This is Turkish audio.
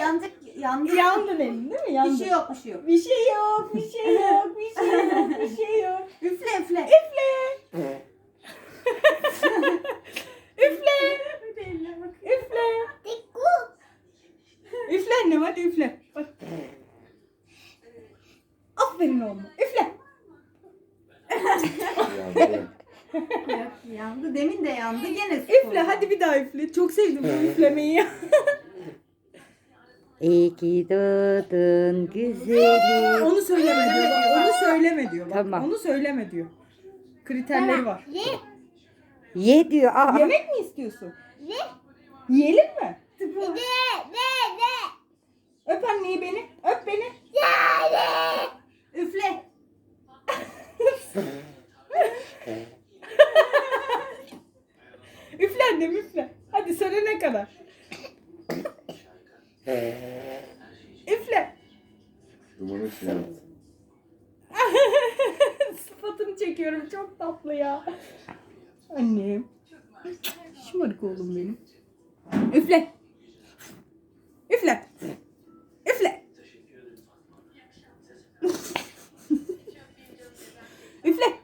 Yandık, yandık. Yandın elin değil mi? Yandın. Bir şey yok, bir şey yok. Bir şey yok, bir şey yok, bir şey yok, bir şey yok. Üfle, üfle. Üfle. Üfle. Üfle. Üfle annem hadi üfle. Bak. Aferin oğlum. Üfle. Yandı. Yok, yandı. Demin de yandı. Gene su Üfle hadi bir daha üfle. Çok sevdim bu üflemeyi. İyi ki doğdun güzelim. Onu söyleme diyor. Bak, onu söyleme diyor. Bak, Tamam. Onu söyleme diyor. Kriterleri var. Ye diyor. Aa, Yemek mi istiyorsun? Yiyelim mi? Öp anneyi beni. Öp beni. üflen de üfle. Hadi söylene kadar. üfle. Dumanı sinyal. Sıfatını çekiyorum. Çok tatlı ya. Annem. Şımarık oğlum benim. Üfle. Üfle. Üfle. Üfle.